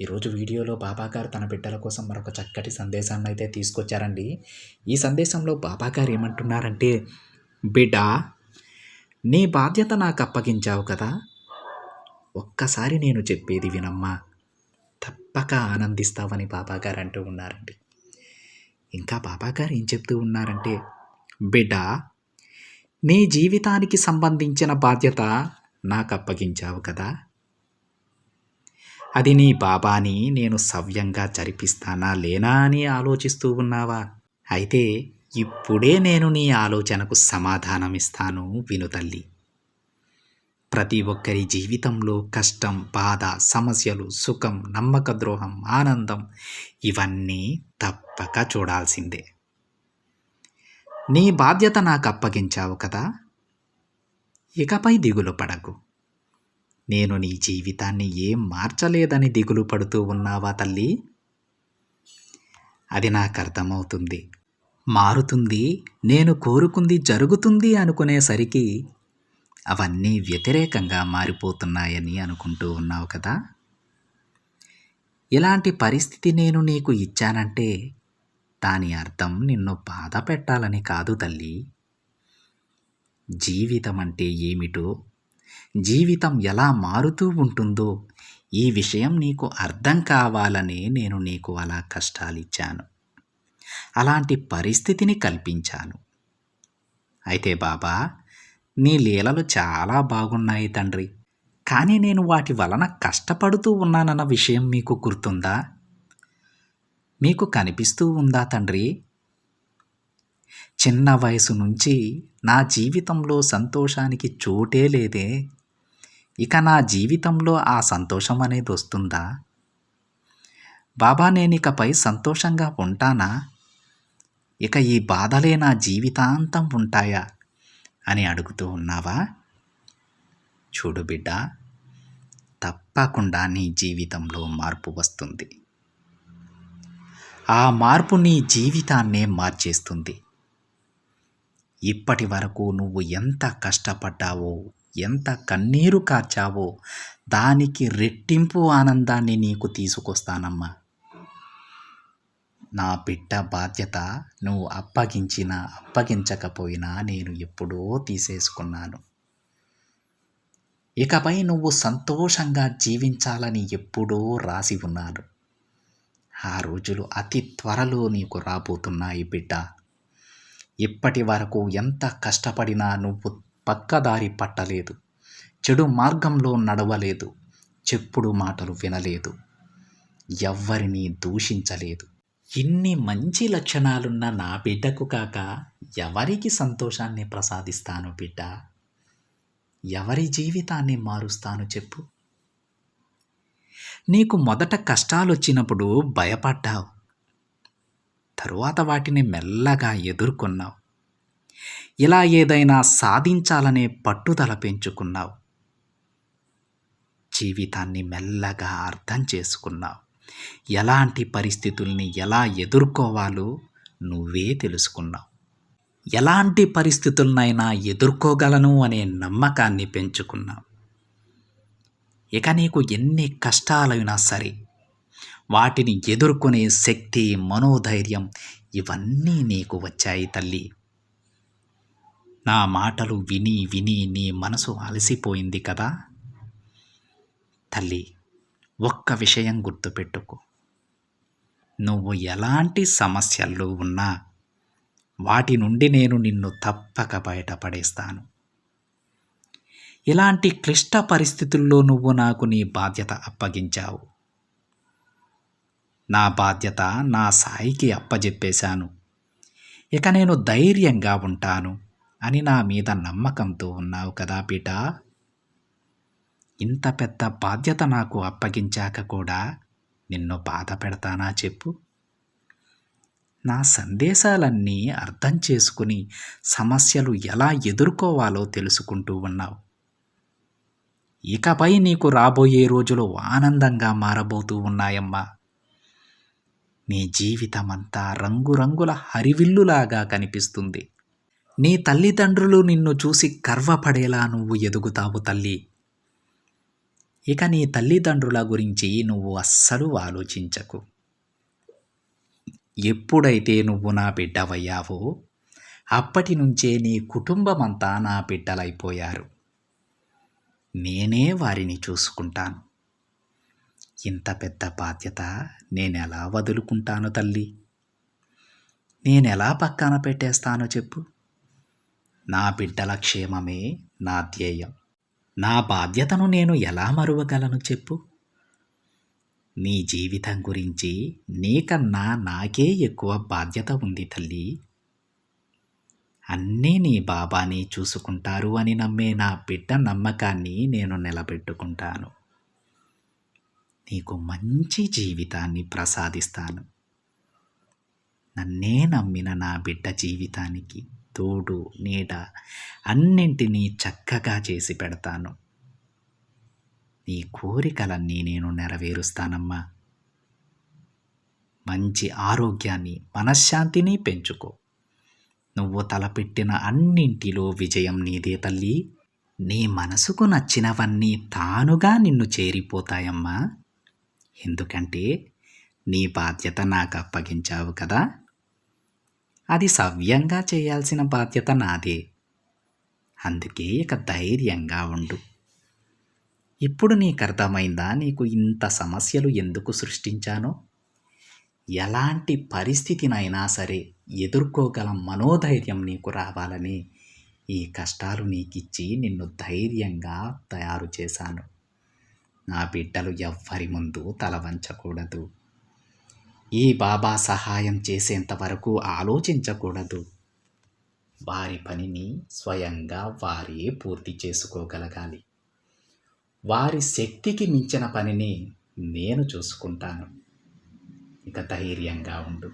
ఈరోజు వీడియోలో బాబాగారు తన బిడ్డల కోసం మరొక చక్కటి సందేశాన్ని అయితే తీసుకొచ్చారండి. ఈ సందేశంలో బాబాగారు ఏమంటున్నారంటే బిడ్డ నీ బాధ్యత నాకు అప్పగించావు కదా. ఒక్కసారి నేను చెప్పేది వినమ్మా. తప్పక ఆనందిస్తావని బాబాగారు అంటూ ఉన్నారండి. ఇంకా బాబాగారు ఏం చెప్తూ ఉన్నారంటే బిడ్డ నీ జీవితానికి సంబంధించిన బాధ్యత నాకు అప్పగించావు కదా. అది నీ బాబాని నేను సవ్యంగా జరిపిస్తానా లేనా అని ఆలోచిస్తూ ఉన్నావా? అయితే ఇప్పుడే నేను నీ ఆలోచనకు సమాధానం ఇస్తాను విను తల్లి. ప్రతి ఒక్కరి జీవితంలో కష్టం బాధ సమస్యలు సుఖం నమ్మక ద్రోహం ఆనందం ఇవన్నీ తప్పక చూడాల్సిందే. నీ బాధ్యత నాకు అప్పగించావు కదా? ఇకపై దిగులు పడకు. నేను నీ జీవితాన్ని ఏం మార్చలేదని దిగులు పడుతూ ఉన్నావా తల్లి? అది నాకు అర్థమవుతుంది. మారుతుంది నేను కోరుకుంది జరుగుతుంది అనుకునేసరికి అవన్నీ వ్యతిరేకంగా మారిపోతున్నాయని అనుకుంటూ ఉన్నావు కదా? ఇలాంటి పరిస్థితి నేను నీకు ఇచ్చానంటే దాని అర్థం నిన్ను బాధ పెట్టాలని కాదు తల్లి. జీవితం అంటే ఏమిటో జీవితం ఎలా మారుతూ ఉంటుందో ఈ విషయం నీకు అర్థం కావాలని నేను నీకు అలా కష్టాలిచ్చాను. అలాంటి పరిస్థితిని కల్పించాను. అయితే బాబా నీ లీలలు చాలా బాగున్నాయి తండ్రి. కానీ నేను వాటి వలన కష్టపడుతూ ఉన్నానన్న విషయం మీకు గుర్తుందా? మీకు కనిపిస్తూ ఉందా తండ్రి? చిన్న వయసు నుంచి నా జీవితంలో సంతోషానికి చోటే లేదే. ఇక నా జీవితంలో ఆ సంతోషం అనేది వస్తుందా? బాబా నేను ఇకపై సంతోషంగా ఉంటానా? ఇక ఈ బాధలే నా జీవితాంతం ఉంటాయా? అని అడుగుతూ ఉన్నావా? చూడు బిడ్డ తప్పకుండా నీ జీవితంలో మార్పు వస్తుంది. ఆ మార్పు నీ జీవితాన్నే మార్చేస్తుంది. ఇప్పటి వరకు నువ్వు ఎంత కష్టపడ్డావో ఎంత కన్నీరు కార్చావో దానికి రెట్టింపు ఆనందాన్ని నీకు తీసుకొస్తానమ్మా. నా బిడ్డ బాధ్యత నువ్వు అప్పగించినా అప్పగించకపోయినా నేను ఎప్పుడో తీసేసుకున్నాను. ఇకపై నువ్వు సంతోషంగా జీవించాలని ఎప్పుడో రాసి ఉన్నాను. ఆ రోజులు అతి త్వరలో నీకు రాబోతున్నాయి బిడ్డ. ఇప్పటి వరకు ఎంత కష్టపడినా నువ్వు పక్కదారి పట్టలేదు. చెడు మార్గంలో నడవలేదు. చెప్పుడు మాటలు వినలేదు. ఎవ్వరినీ దూషించలేదు. ఇన్ని మంచి లక్షణాలున్న నా బిడ్డకు కాక ఎవరికి సంతోషాన్ని ప్రసాదిస్తాను బిడ్డ? ఎవరి జీవితాన్ని మారుస్తాను చెప్పు. నీకు మొదట కష్టాలు వచ్చినప్పుడు భయపడ్డావు. తరువాత వాటిని మెల్లగా ఎదుర్కొన్నావు. ఇలా ఏదైనా సాధించాలనే పట్టుదల పెంచుకున్నావు. జీవితాన్ని మెల్లగా అర్థం చేసుకున్నావు. ఎలాంటి పరిస్థితుల్ని ఎలా ఎదుర్కోవాలో నువ్వే తెలుసుకున్నావు. ఎలాంటి పరిస్థితులనైనా ఎదుర్కోగలను అనే నమ్మకాన్ని పెంచుకున్నావు. ఇక నీకు ఎన్ని కష్టాలైనా సరే వాటిని ఎదుర్కొనే శక్తి మనోధైర్యం ఇవన్నీ నీకు వచ్చాయి తల్లి. నా మాటలు విని విని నీ మనసు అలసిపోయింది కదా? తల్లి ఒక్క విషయం గుర్తుపెట్టుకో. నువ్వు ఎలాంటి సమస్యల్లో ఉన్నా వాటి నుండి నేను నిన్ను తప్పక బయటపడేస్తాను. ఇలాంటి క్లిష్ట పరిస్థితుల్లో నువ్వు నాకు నీ బాధ్యత అప్పగించావు. నా బాధ్యత నా సాయికి అప్పజెప్పేశాను. ఇక నేను ధైర్యంగా ఉంటాను అని నా మీద నమ్మకంతో ఉన్నావు కదా బిడ్డ ఇంత పెద్ద బాధ్యత నాకు అప్పగించాక కూడా నిన్ను బాధ పెడతానా చెప్పు. నా సందేశాలన్నీ అర్థం చేసుకుని సమస్యలు ఎలా ఎదుర్కోవాలో తెలుసుకుంటూ ఉన్నావు. ఇకపై నీకు రాబోయే రోజులు ఆనందంగా మారబోతూ ఉన్నాయమ్మా. నీ జీవితమంతా రంగురంగుల హరివిల్లులాగా కనిపిస్తుంది. నీ తల్లిదండ్రులు నిన్ను చూసి గర్వపడేలా నువ్వు ఎదుగుతావు తల్లి. ఇక నీ తల్లిదండ్రుల గురించి నువ్వు అస్సలు ఆలోచించకు. ఎప్పుడైతే నువ్వు నా బిడ్డవయ్యావో అప్పటి నుంచే నీ కుటుంబమంతా నా బిడ్డలైపోయారు. నేనే వారిని చూసుకుంటాను. ఇంత పెద్ద బాధ్యత నేనెలా వదులుకుంటాను తల్లి? నేనెలా పక్కన పెట్టేస్తానో చెప్పు. నా బిడ్డల క్షేమమే నా ధ్యేయం. నా బాధ్యతను నేను ఎలా మరువగలను చెప్పు. నీ జీవితం గురించి నీకన్నా నాకే ఎక్కువ బాధ్యత ఉంది తల్లి. అన్నీ నీ బాబాని చూసుకుంటారు అని నమ్మే నా బిడ్డ నమ్మకాన్ని నేను నిలబెట్టుకుంటాను. నీకు మంచి జీవితాన్ని ప్రసాదిస్తాను. నన్నే నమ్మిన నా బిడ్డ జీవితానికి తోడు నీడ అన్నింటినీ చక్కగా చేసి పెడతాను. నీ కోరికలన్నీ నేను నెరవేరుస్తానమ్మా. మంచి ఆరోగ్యాన్ని మనశ్శాంతిని పెంచుకో. నువ్వు తలపెట్టిన అన్నింటిలో విజయం నీదే తల్లి. నీ మనసుకు నచ్చినవన్నీ తానుగా నిన్ను చేరిపోతాయమ్మా. ఎందుకంటే నీ బాధ్యత నాకు అప్పగించావు కదా. అది సవ్యంగా చేయాల్సిన బాధ్యత నాదే. అందుకే ఇక ధైర్యంగా ఉండు. ఇప్పుడు నీకు అర్థమైందా నీకు ఇంత సమస్యలు ఎందుకు సృష్టించానో? ఎలాంటి పరిస్థితినైనా సరే ఎదుర్కోగల మనోధైర్యం నీకు రావాలని ఈ కష్టాలు నీకిచ్చి నిన్ను ధైర్యంగా తయారు చేశాను. నా బిడ్డలు ఎవ్వరి ముందు తల వంచకూడదు. ఈ బాబా సహాయం చేసేంత వరకు ఆలోచించకూడదు. వారి పనిని స్వయంగా వారే పూర్తి చేసుకోగలగాలి. వారి శక్తికి మించిన పనిని నేను చూసుకుంటాను. ఇక ధైర్యంగా ఉండు.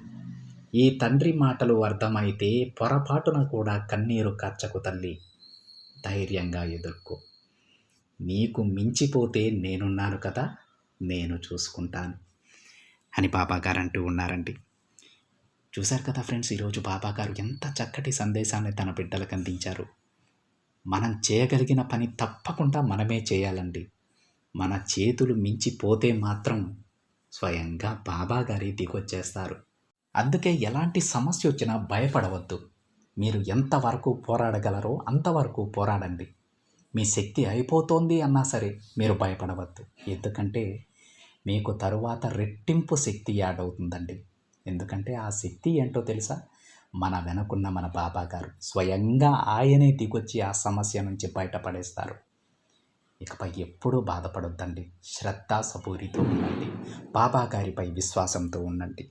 ఈ తండ్రి మాటలు అర్థమైతే పొరపాటున కూడా కన్నీరు కచ్చకు తల్లి. ధైర్యంగా ఎదుర్కో. నీకు మించిపోతే నేనున్నాను కదా నేను చూసుకుంటాను. అని బాబాగారు అంటూ ఉన్నారండి. చూశారు కదా ఫ్రెండ్స్ ఈరోజు బాబాగారు ఎంత చక్కటి సందేశాన్ని తన బిడ్డలకు అందించారు. మనం చేయగలిగిన పని తప్పకుండా మనమే చేయాలండి. మన చేతులు మించిపోతే మాత్రం స్వయంగా బాబా గారి దిగొచ్చేస్తారు. అందుకే ఎలాంటి సమస్య వచ్చినా భయపడవద్దు. మీరు ఎంతవరకు పోరాడగలరో అంతవరకు పోరాడండి. మీ శక్తి అయిపోతోంది అన్నా సరే మీరు భయపడవద్దు. ఎందుకంటే మీకు తరువాత రెట్టింపు శక్తి యాడ్ అవుతుందండి. ఎందుకంటే ఆ శక్తి ఏంటో తెలుసా? మన వెనకున్న మన బాబా గారు స్వయంగా ఆయనే దిగొచ్చి ఆ సమస్య నుంచి బయటపడేస్తారు. ఇకపై ఎప్పుడూ బాధపడొద్దండి. శ్రద్ధ సపూరితో ఉండండి. బాబా గారిపై విశ్వాసంతో ఉండండి.